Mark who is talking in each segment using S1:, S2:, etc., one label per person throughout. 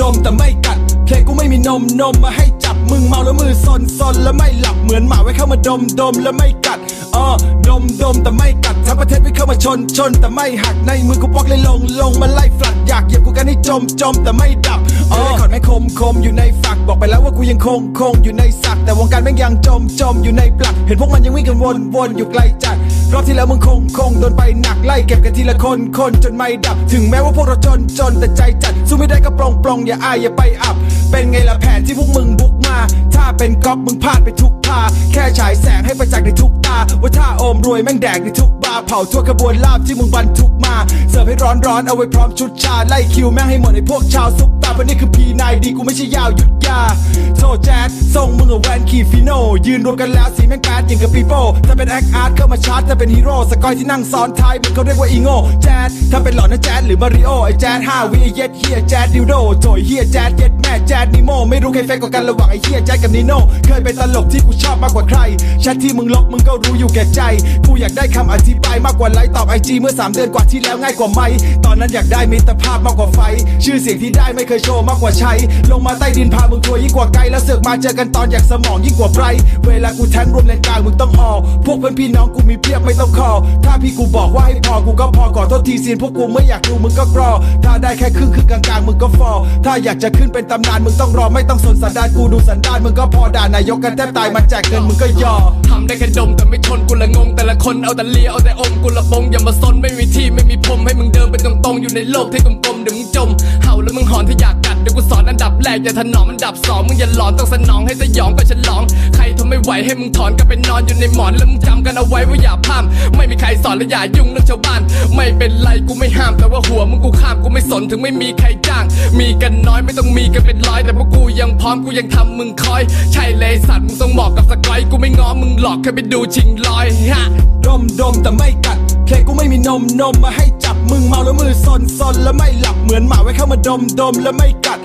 S1: ดมแต่ไม่กัดเพลงกูไม่มีนมนมมาให้จับมึงเมาแล้วมือซนซนแล้วไม่หลับเหมือนหมาไว้เข้ามาดมดมแล้วไม่กัดอ๋อดมดมแต่ไม่กัดทั้งประเทศไม่เข้ามาชนชน แต่ไม่หักในมือกูปอกเลยลงลงมาไล่ฟลัดอยากเหยียบกูกันให้จมจมแต่ไม่ดับออขอดไม่คมคมอยู่ในฝักบอกไปแล้วว่ากูยังคงคงอยู่ในสักแต่วงการแม่งยังจมจมอยู่ในปลัก เห็นพวกมันยังวิ่งกันวนวนอยู่ไกลจัด รอบที่แล้วมึงคงคงโดนไปหนักไล่เก็บกันทีละคนคนจนไม่ดับ ถึงแม้ว่าพวกเราจนจนแต่ใจจัดสู้ไม่ได้ก็ปรงปรงอย่าอายอย่าไปอับ เป็นไงล่ะแผนที่พวกมึงบุกมา ถ้าเป็นก๊อปมึงพลาดไปทุกทาแค่ฉายแสงให้ประจักษ์ในทุกตา ว่าถ้าโอมรวยแม่งแดกในทุกบาร์เผาทั่วขบวนลาบที่มึงบรรทุกมาเสิร์ฟให้ร้อนร้อนเอาไว้พร้อมชุดชาไล่คิวแม่งให้หมดไอ้พวกชาวซุปตาเพราะนี่คือพีนายดีกูไม่ใช่ยาวหยุดยาโทษแจ๊ดส่งมึงกับแวนคีฟิโนยืนรวมกันแล้วสีแม่งแปดอย่างกับปีโป้ถ้าเป็นแอคอาร์ตเข้ามาชาร์จถ้าเป็นฮีโร่สกอยที่นั่งซ้อนท้ายมึงเขาเรียกว่าอีโง่แจ๊ดถ้าเป็นหลอนนะแจ๊ดหรือมาริโอไอ้แจ๊ดห้าวิไอ้เย็ดเฮียแจ๊ดดิวโดโถยเฮียแจ๊ดเย็ดแม่แจ๊ดนิโมไม่รู้ใครเฟกกว่ากันระหว่างไอ้เฮียแจ๊ดกับนิโน่เคยเป็นตลกที่กูชอบมากกว่าใครแชทที่มึงลบมึงก็รู้อยู่แก่ใจกูอยากได้คำอธิบายมากกว่าไลค์ตอบไอจีเมื่อ 3 เดือนกว่าที่แล้วง่ายกว่าไหมตอนนั้นอยากได้มิตรภาพมากกว่าไฟ ชื่อเสียงที่ได้ไม่เคยโชว์มากกว่าใช้ลงมาใต้ดินพามึงทัวยิ่งกว่าไกลแล้วเสือกมาเจอกันตอนอยากสมองยิ่งกว่าไบรเวลากูแทงรวมเลนกางมึงต้องออกพวกเพื่อนพี่น้องกูมีเพียบไม่ต้องคอถ้าพี่กูบอกว่าให้พอกูก็พอขอโทษทีซีนพวกกูไม่อยากดูมึงก็กรอ ถ้าได้แค่ครึ่งครึ่งกลางๆมึงก็ฟอถ้าอยากจะขึ้นเป็นตำนานมึงต้องรอไม่ต้องสนสันดานกูดูสันดานมึงก็พอด่านายกกันแทบตายมาแจกเงินมึงก็ยอ
S2: ทำได้แค่ดมแต่ไม่ทนกูละงงแต่ละคนเอาแต่เลียเอาแต่อมกูละบงอย่ามาซนไม่มีที่ไม่มีพรมให้มึงเดินไปตรงๆอยู่ในโลกที่กลมๆเดี๋ยวมึงจมเห่าแล้วมึงหอนถ้าอยากกัดเดี๋ยวกูสอนอันดับแรกอย่าถนอมอันดับสองมึงอย่าหลอนต้องสนองให้สยองก็ฉลอง ใครทนไม่ไหวให้มึงถอนกลับไปนอนอยู่ในหมอนแล้วมึงจำกันเอาไว้ว่าอย่าพลาดไม่มีใครสอนและอย่ายุ่งเรื่องชาวบ้าน ไม่เป็นไรกูไม่ห้ามแต่ว่าหัวมึงกูข้ามกูไม่สนถึงไม่มีใครจ้าง มีกันน้อยไม่ต้องมีกันเป็นร้อยแต่พวกกูยังพร้อมกูยังทำมึงคอย ใช่เลยสัตว์มึงต้องบอกกับสกอยกูไม่ง้อมึงหลอกแค่ไปดูชิงลอยฮะ
S1: ดมดมแต่ไม่กัดเพลงกูไม่มีนมนมมาให้จับมึงเมาแล้วมือซนซนแล้วไม่หลับเหมือนหมาไว้เข้ามาดมดมแล้วไม่กัด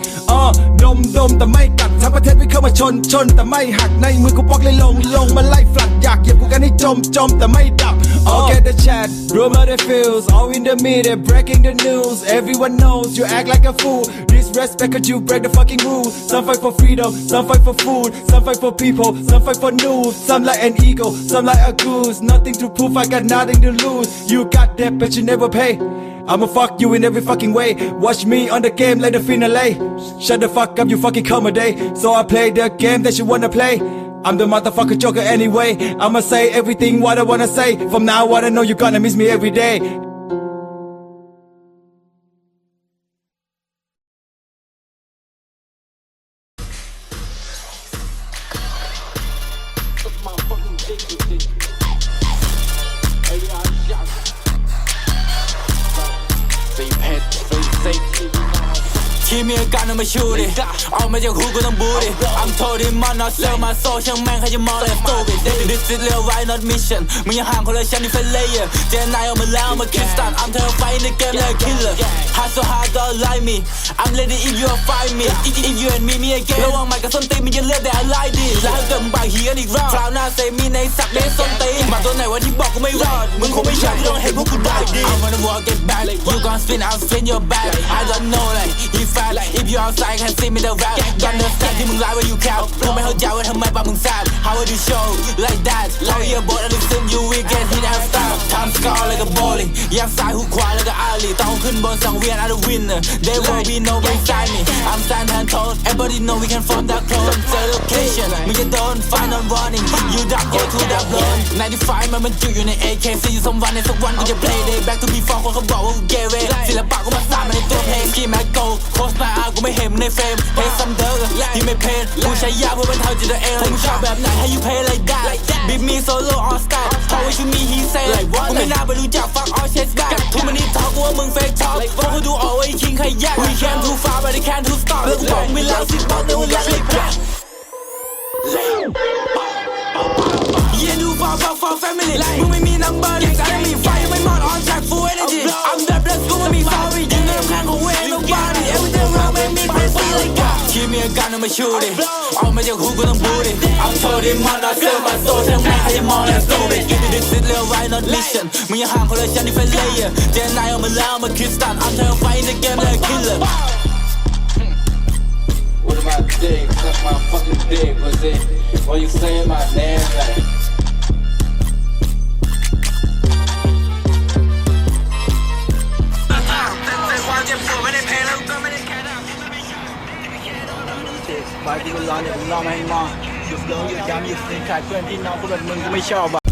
S1: มดมแต่ไม่กัดทั้งประเทศไม่เข้ามาชนชนแต่ไม่หักในมือกูปอกเลยลงลงมาไล่ฟลัดอยากเหยียบกูกันให้จมจมแต่ไม่ดับ All get the chat rumor the feels all in the media breaking the news everyone knows you act like a fool disrespect cause you break the fucking rules some fight for freedom some fight for food some fight for people some fight for news some like an eagle some like a goose nothing to prove I got nothing to lose you got that but you never pay I'ma fuck you in every fucking way. Watch me on the game like the finale. Shut the fuck up, you fucking come a day. So I play the game that you wanna play. I'm the motherfucker joker anyway. I'ma say everything what I wanna say. From now on, I know you're gonna miss me every day.
S3: ที่ มีอาการเอามาชูดิออกมาจากหูก็ต้องบูดิ I'm told him I'm not sell my soul ช่างแม่งใครจะมองเลย stupid This is real right not mission มึงยังห่างคนละชั้นที่ fail layer เจนนายออกมาแล้วมาคิด start I'm terrified in the game like a killer hard so hard don't lie me I'm ready if you find me if if you and me me again ระวังไม้กับส้นตีนมันจะเลือดแต่อะไรดีแล้วถ้าเกิดมึงปากเฮียกันอีกรอบคราวหน้าเซมีในสักเดส้นตีมาตัวไหนวะที่บอกกูไม่รอด มึงคงไม่อยากที่ต้องเห็นพวกกูได้ดี I wanna walk it back you gon' spin I'll spin your back I don't know like if I if you outside can see me the rap กันเดินสแตนที่มึงไล่ว่า you cap กูไม่เข้าใจว่าทำไมปากมึงแซ่บ How would you show like that เราเยียบท and listen you we get hit and stop time scar like a bowling แยกซ้ายหุกขวาแล้วก็ ต้องขึ้นบนสังเวียน I the winner they will be no beside me I'm stand hand tall everybody know we can form that clone say location มึงจะโดน find on warning you duck go to that blown 95มันบรรจุอยู่ใน AK ซีอยู่สมวันในสักวันกูจะ play day back to before คนเขาบอกว่ากูเกเรศิลปะกูมาสร้างมาในตัวเพลง Ski Mac Go โคสมาอากูไม่เห็นในเฟรมเพย์ซัมเดอร์ที่ไม่เพนกูใช้ยาเพื่อบรรเทาจิตตัวเองมึงชอบแบบไหนให้ you play like that beat me solo on style how we should me he say กูไม่น่าไปรู้จัก fuck all shit back ทุกมันนี่ทอกู ว่ามึง fake talk พวกเขาดูเอาไอ้คิงใครแยก we can too far but they can't too stop แล้วกูบอกมึงไม่เล่าสิบอกแต่ว่ารักเลย back Yeah, new far, far, far family มึงไม่มี number เด็กสายไม่มีไฟไม่ องบูดิ I'm told him I'm not sell my soul ช่างแม่งใครจะมองแล้ว stupid This is real right not mission มึงยังห่างคนละชั้นที่ fail layer เจนนายออกมาแล้วมาคิด start I'm terrified in the game like a killer my dick, suck my fucking dick, pussy. Why you say my name like?
S4: ร้อนเนี่ยผมรอมาให้มองหยุดเลงหยุดย้ำหยุดสินขาดเพื่อนพี่น้องพวกแบบมึงกูไม่ชอบอะ